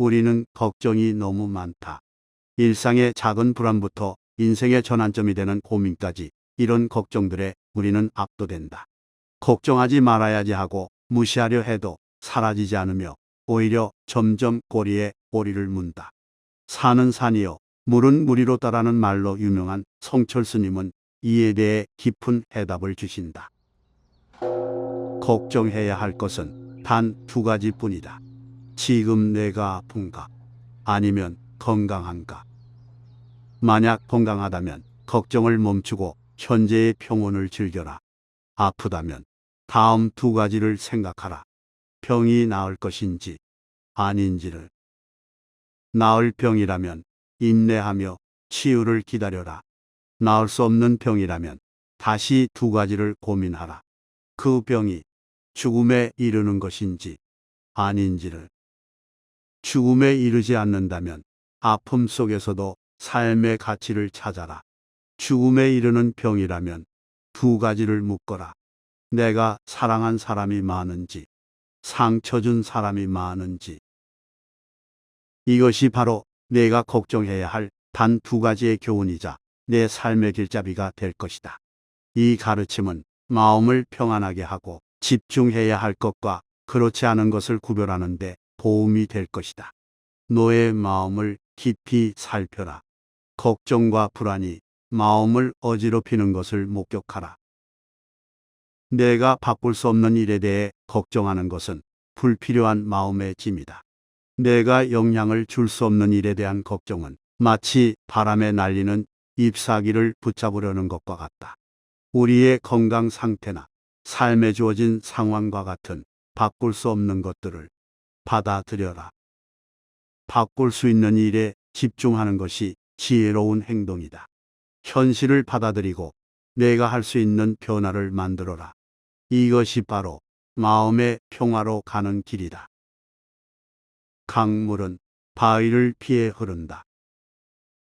우리는 걱정이 너무 많다. 일상의 작은 불안부터 인생의 전환점이 되는 고민까지 이런 걱정들에 우리는 압도된다. 걱정하지 말아야지 하고 무시하려 해도 사라지지 않으며 오히려 점점 꼬리에 꼬리를 문다. 산은 산이요, 물은 물이로 따라는 말로 유명한 성철 스님은 이에 대해 깊은 해답을 주신다. 걱정해야 할 것은 단 두 가지뿐이다. 지금 내가 아픈가? 아니면 건강한가? 만약 건강하다면 걱정을 멈추고 현재의 평온을 즐겨라. 아프다면 다음 두 가지를 생각하라. 병이 나을 것인지 아닌지를. 나을 병이라면 인내하며 치유를 기다려라. 나을 수 없는 병이라면 다시 두 가지를 고민하라. 그 병이 죽음에 이르는 것인지 아닌지를. 죽음에 이르지 않는다면 아픔 속에서도 삶의 가치를 찾아라. 죽음에 이르는 병이라면 두 가지를 묶어라. 내가 사랑한 사람이 많은지, 상처 준 사람이 많은지. 이것이 바로 내가 걱정해야 할 단 두 가지의 교훈이자 내 삶의 길잡이가 될 것이다. 이 가르침은 마음을 평안하게 하고 집중해야 할 것과 그렇지 않은 것을 구별하는데 도움이 될 것이다. 너의 마음을 깊이 살펴라. 걱정과 불안이 마음을 어지럽히는 것을 목격하라. 내가 바꿀 수 없는 일에 대해 걱정하는 것은 불필요한 마음의 짐이다. 내가 영향을 줄 수 없는 일에 대한 걱정은 마치 바람에 날리는 잎사귀를 붙잡으려는 것과 같다. 우리의 건강 상태나 삶에 주어진 상황과 같은 바꿀 수 없는 것들을 받아들여라. 바꿀 수 있는 일에 집중하는 것이 지혜로운 행동이다. 현실을 받아들이고 내가 할 수 있는 변화를 만들어라. 이것이 바로 마음의 평화로 가는 길이다. 강물은 바위를 피해 흐른다.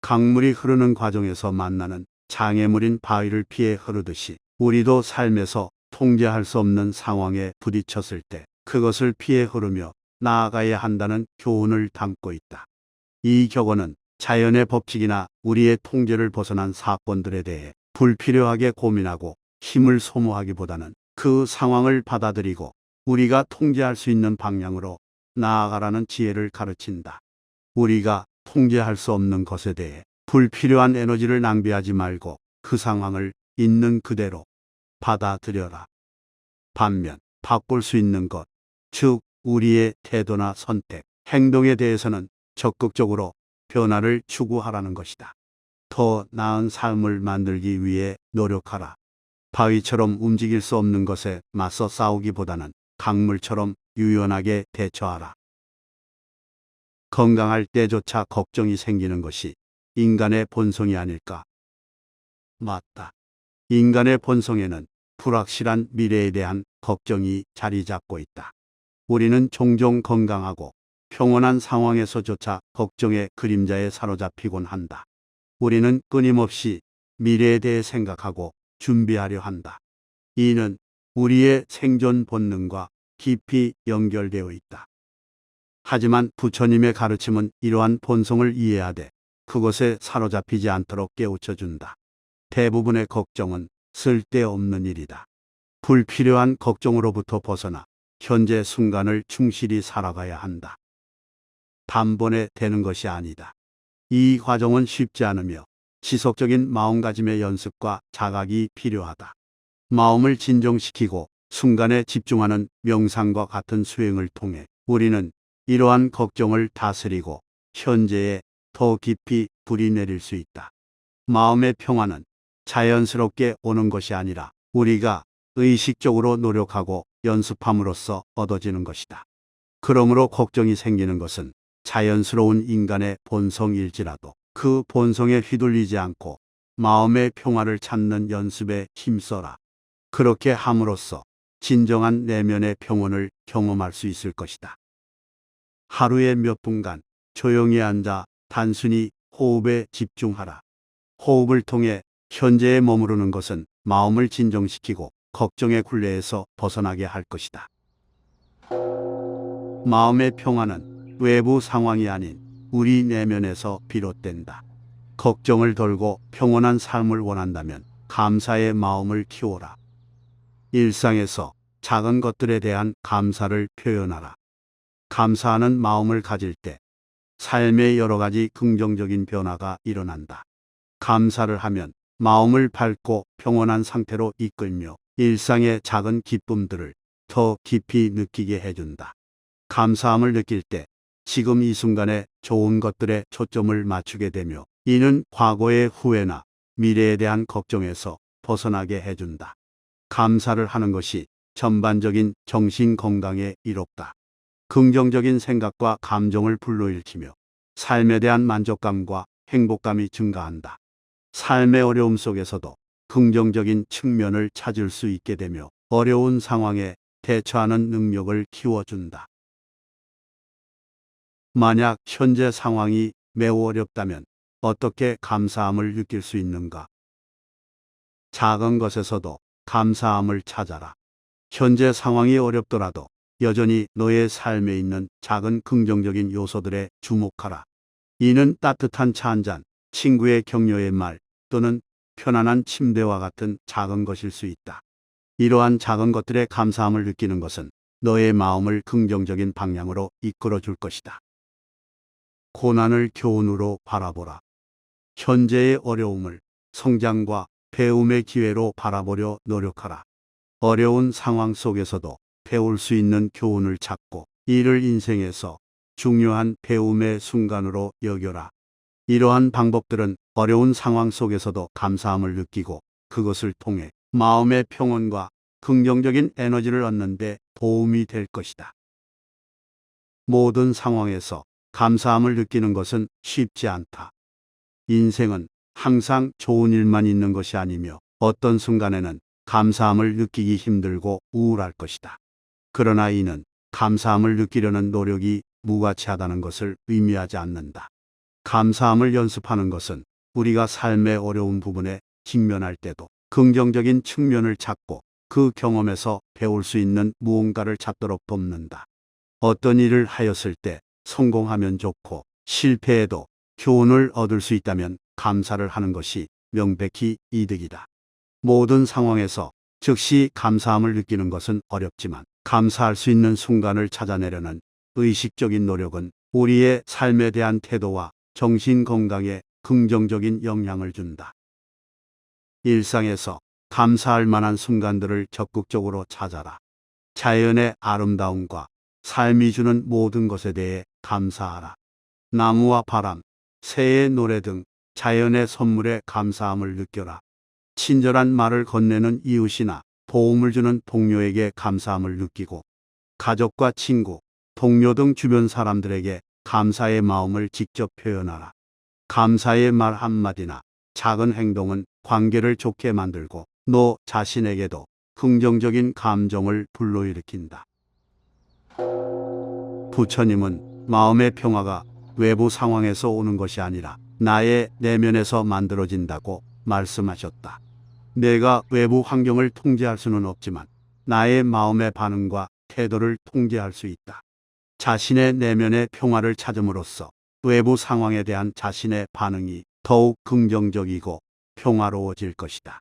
강물이 흐르는 과정에서 만나는 장애물인 바위를 피해 흐르듯이 우리도 삶에서 통제할 수 없는 상황에 부딪혔을 때 그것을 피해 흐르며 나아가야 한다는 교훈을 담고 있다. 이 격언은 자연의 법칙이나 우리의 통제를 벗어난 사건들에 대해 불필요하게 고민하고 힘을 소모하기보다는 그 상황을 받아들이고 우리가 통제할 수 있는 방향으로 나아가라는 지혜를 가르친다. 우리가 통제할 수 없는 것에 대해 불필요한 에너지를 낭비하지 말고 그 상황을 있는 그대로 받아들여라. 반면 바꿀 수 있는 것, 즉 우리의 태도나 선택, 행동에 대해서는 적극적으로 변화를 추구하라는 것이다. 더 나은 삶을 만들기 위해 노력하라. 바위처럼 움직일 수 없는 것에 맞서 싸우기보다는 강물처럼 유연하게 대처하라. 건강할 때조차 걱정이 생기는 것이 인간의 본성이 아닐까? 맞다. 인간의 본성에는 불확실한 미래에 대한 걱정이 자리 잡고 있다. 우리는 종종 건강하고 평온한 상황에서조차 걱정의 그림자에 사로잡히곤 한다. 우리는 끊임없이 미래에 대해 생각하고 준비하려 한다. 이는 우리의 생존 본능과 깊이 연결되어 있다. 하지만 부처님의 가르침은 이러한 본성을 이해하되 그것에 사로잡히지 않도록 깨우쳐 준다. 대부분의 걱정은 쓸데없는 일이다. 불필요한 걱정으로부터 벗어나 현재 순간을 충실히 살아가야 한다. 단번에 되는 것이 아니다. 이 과정은 쉽지 않으며 지속적인 마음가짐의 연습과 자각이 필요하다. 마음을 진정시키고 순간에 집중하는 명상과 같은 수행을 통해 우리는 이러한 걱정을 다스리고 현재에 더 깊이 불이 내릴 수 있다. 마음의 평화는 자연스럽게 오는 것이 아니라 우리가 의식적으로 노력하고 연습함으로써 얻어지는 것이다. 그러므로 걱정이 생기는 것은 자연스러운 인간의 본성일지라도 그 본성에 휘둘리지 않고 마음의 평화를 찾는 연습에 힘써라. 그렇게 함으로써 진정한 내면의 평온을 경험할 수 있을 것이다. 하루에 몇 분간 조용히 앉아 단순히 호흡에 집중하라. 호흡을 통해 현재에 머무르는 것은 마음을 진정시키고 걱정의 굴레에서 벗어나게 할 것이다. 마음의 평화는 외부 상황이 아닌 우리 내면에서 비롯된다. 걱정을 덜고 평온한 삶을 원한다면 감사의 마음을 키워라. 일상에서 작은 것들에 대한 감사를 표현하라. 감사하는 마음을 가질 때 삶의 여러 가지 긍정적인 변화가 일어난다. 감사를 하면 마음을 밝고 평온한 상태로 이끌며 일상의 작은 기쁨들을 더 깊이 느끼게 해준다. 감사함을 느낄 때 지금 이 순간에 좋은 것들에 초점을 맞추게 되며 이는 과거의 후회나 미래에 대한 걱정에서 벗어나게 해준다. 감사를 하는 것이 전반적인 정신 건강에 이롭다. 긍정적인 생각과 감정을 불러일으키며 삶에 대한 만족감과 행복감이 증가한다. 삶의 어려움 속에서도 긍정적인 측면을 찾을 수 있게 되며 어려운 상황에 대처하는 능력을 키워준다. 만약 현재 상황이 매우 어렵다면 어떻게 감사함을 느낄 수 있는가? 작은 것에서도 감사함을 찾아라. 현재 상황이 어렵더라도 여전히 너의 삶에 있는 작은 긍정적인 요소들에 주목하라. 이는 따뜻한 차 한 잔, 친구의 격려의 말 또는 편안한 침대와 같은 작은 것일 수 있다. 이러한 작은 것들의 감사함을 느끼는 것은 너의 마음을 긍정적인 방향으로 이끌어 줄 것이다. 고난을 교훈으로 바라보라. 현재의 어려움을 성장과 배움의 기회로 바라보려 노력하라. 어려운 상황 속에서도 배울 수 있는 교훈을 찾고 이를 인생에서 중요한 배움의 순간으로 여겨라. 이러한 방법들은 어려운 상황 속에서도 감사함을 느끼고 그것을 통해 마음의 평온과 긍정적인 에너지를 얻는 데 도움이 될 것이다. 모든 상황에서 감사함을 느끼는 것은 쉽지 않다. 인생은 항상 좋은 일만 있는 것이 아니며 어떤 순간에는 감사함을 느끼기 힘들고 우울할 것이다. 그러나 이는 감사함을 느끼려는 노력이 무가치하다는 것을 의미하지 않는다. 감사함을 연습하는 것은 우리가 삶의 어려운 부분에 직면할 때도 긍정적인 측면을 찾고 그 경험에서 배울 수 있는 무언가를 찾도록 돕는다. 어떤 일을 하였을 때 성공하면 좋고 실패해도 교훈을 얻을 수 있다면 감사를 하는 것이 명백히 이득이다. 모든 상황에서 즉시 감사함을 느끼는 것은 어렵지만 감사할 수 있는 순간을 찾아내려는 의식적인 노력은 우리의 삶에 대한 태도와 정신 건강에 긍정적인 영향을 준다. 일상에서 감사할 만한 순간들을 적극적으로 찾아라. 자연의 아름다움과 삶이 주는 모든 것에 대해 감사하라. 나무와 바람, 새의 노래 등 자연의 선물에 감사함을 느껴라. 친절한 말을 건네는 이웃이나 도움을 주는 동료에게 감사함을 느끼고 가족과 친구, 동료 등 주변 사람들에게 감사의 마음을 직접 표현하라. 감사의 말 한마디나 작은 행동은 관계를 좋게 만들고 너 자신에게도 긍정적인 감정을 불러일으킨다. 부처님은 마음의 평화가 외부 상황에서 오는 것이 아니라 나의 내면에서 만들어진다고 말씀하셨다. 내가 외부 환경을 통제할 수는 없지만 나의 마음의 반응과 태도를 통제할 수 있다. 자신의 내면의 평화를 찾음으로써 외부 상황에 대한 자신의 반응이 더욱 긍정적이고 평화로워질 것이다.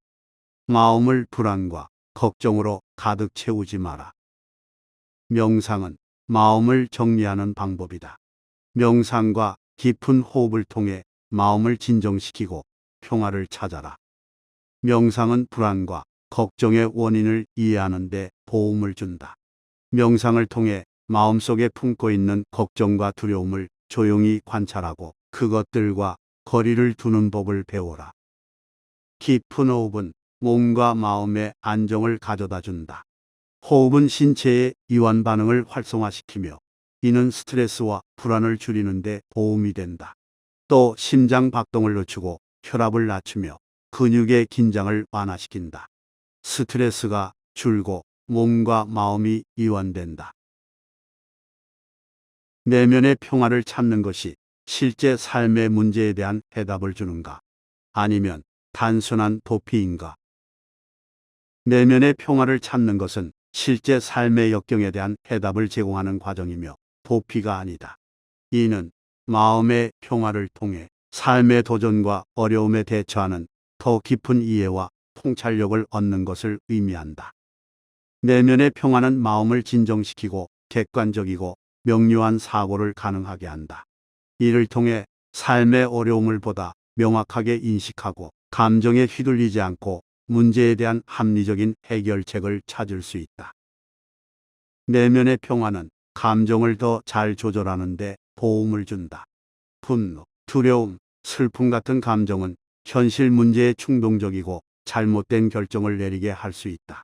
마음을 불안과 걱정으로 가득 채우지 마라. 명상은 마음을 정리하는 방법이다. 명상과 깊은 호흡을 통해 마음을 진정시키고 평화를 찾아라. 명상은 불안과 걱정의 원인을 이해하는 데 도움을 준다. 명상을 통해 마음속에 품고 있는 걱정과 두려움을 조용히 관찰하고 그것들과 거리를 두는 법을 배워라. 깊은 호흡은 몸과 마음의 안정을 가져다 준다. 호흡은 신체의 이완 반응을 활성화시키며 이는 스트레스와 불안을 줄이는데 도움이 된다. 또 심장 박동을 늦추고 혈압을 낮추며 근육의 긴장을 완화시킨다. 스트레스가 줄고 몸과 마음이 이완된다. 내면의 평화를 찾는 것이 실제 삶의 문제에 대한 해답을 주는가? 아니면 단순한 도피인가? 내면의 평화를 찾는 것은 실제 삶의 역경에 대한 해답을 제공하는 과정이며 도피가 아니다. 이는 마음의 평화를 통해 삶의 도전과 어려움에 대처하는 더 깊은 이해와 통찰력을 얻는 것을 의미한다. 내면의 평화는 마음을 진정시키고 객관적이고 명료한 사고를 가능하게 한다. 이를 통해 삶의 어려움을 보다 명확하게 인식하고 감정에 휘둘리지 않고 문제에 대한 합리적인 해결책을 찾을 수 있다. 내면의 평화는 감정을 더 잘 조절하는 데 도움을 준다. 분노, 두려움, 슬픔 같은 감정은 현실 문제에 충동적이고 잘못된 결정을 내리게 할 수 있다.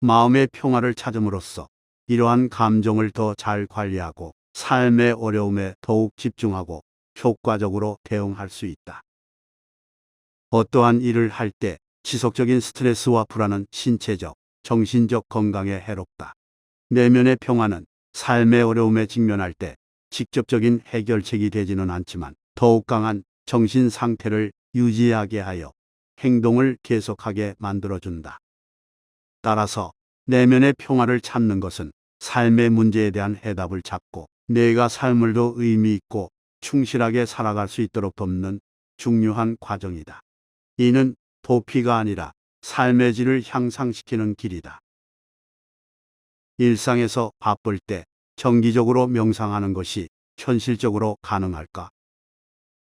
마음의 평화를 찾음으로써 이러한 감정을 더 잘 관리하고 삶의 어려움에 더욱 집중하고 효과적으로 대응할 수 있다. 어떠한 일을 할 때 지속적인 스트레스와 불안은 신체적, 정신적 건강에 해롭다. 내면의 평화는 삶의 어려움에 직면할 때 직접적인 해결책이 되지는 않지만 더욱 강한 정신 상태를 유지하게 하여 행동을 계속하게 만들어준다. 따라서 내면의 평화를 찾는 것은 삶의 문제에 대한 해답을 찾고 내가 삶을 더 의미 있고 충실하게 살아갈 수 있도록 돕는 중요한 과정이다. 이는 도피가 아니라 삶의 질을 향상시키는 길이다. 일상에서 바쁠 때 정기적으로 명상하는 것이 현실적으로 가능할까?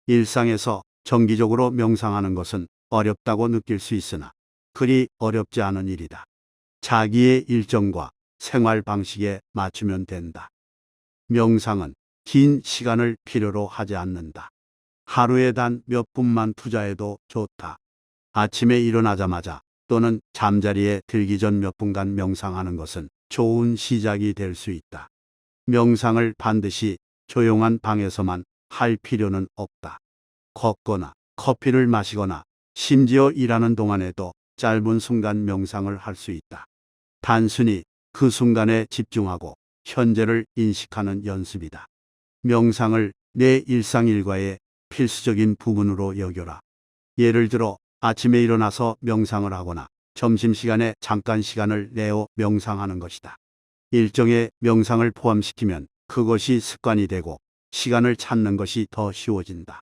일상에서 정기적으로 명상하는 것은 어렵다고 느낄 수 있으나 그리 어렵지 않은 일이다. 자기의 일정과 생활 방식에 맞추면 된다. 명상은 긴 시간을 필요로 하지 않는다. 하루에 단 몇 분만 투자해도 좋다. 아침에 일어나자마자 또는 잠자리에 들기 전 몇 분간 명상하는 것은 좋은 시작이 될 수 있다. 명상을 반드시 조용한 방에서만 할 필요는 없다. 걷거나 커피를 마시거나 심지어 일하는 동안에도 짧은 순간 명상을 할 수 있다. 단순히 그 순간에 집중하고 현재를 인식하는 연습이다. 명상을 내 일상 일과의 필수적인 부분으로 여겨라. 예를 들어 아침에 일어나서 명상을 하거나 점심시간에 잠깐 시간을 내어 명상하는 것이다. 일정의 명상을 포함시키면 그것이 습관이 되고 시간을 찾는 것이 더 쉬워진다.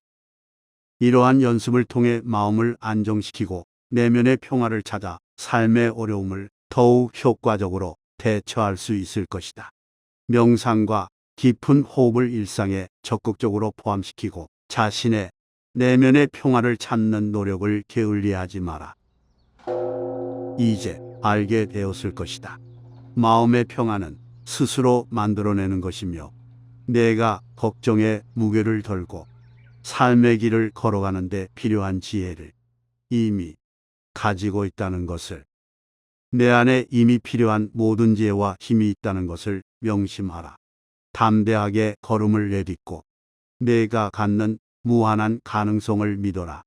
이러한 연습을 통해 마음을 안정시키고 내면의 평화를 찾아 삶의 어려움을 더욱 효과적으로 대처할 수 있을 것이다. 명상과 깊은 호흡을 일상에 적극적으로 포함시키고 자신의 내면의 평화를 찾는 노력을 게을리하지 마라. 이제 알게 되었을 것이다. 마음의 평화는 스스로 만들어내는 것이며 내가 걱정의 무게를 덜고 삶의 길을 걸어가는데 필요한 지혜를 이미 가지고 있다는 것을 내 안에 이미 필요한 모든 지혜와 힘이 있다는 것을 명심하라. 담대하게 걸음을 내딛고 내가 갖는 무한한 가능성을 믿어라.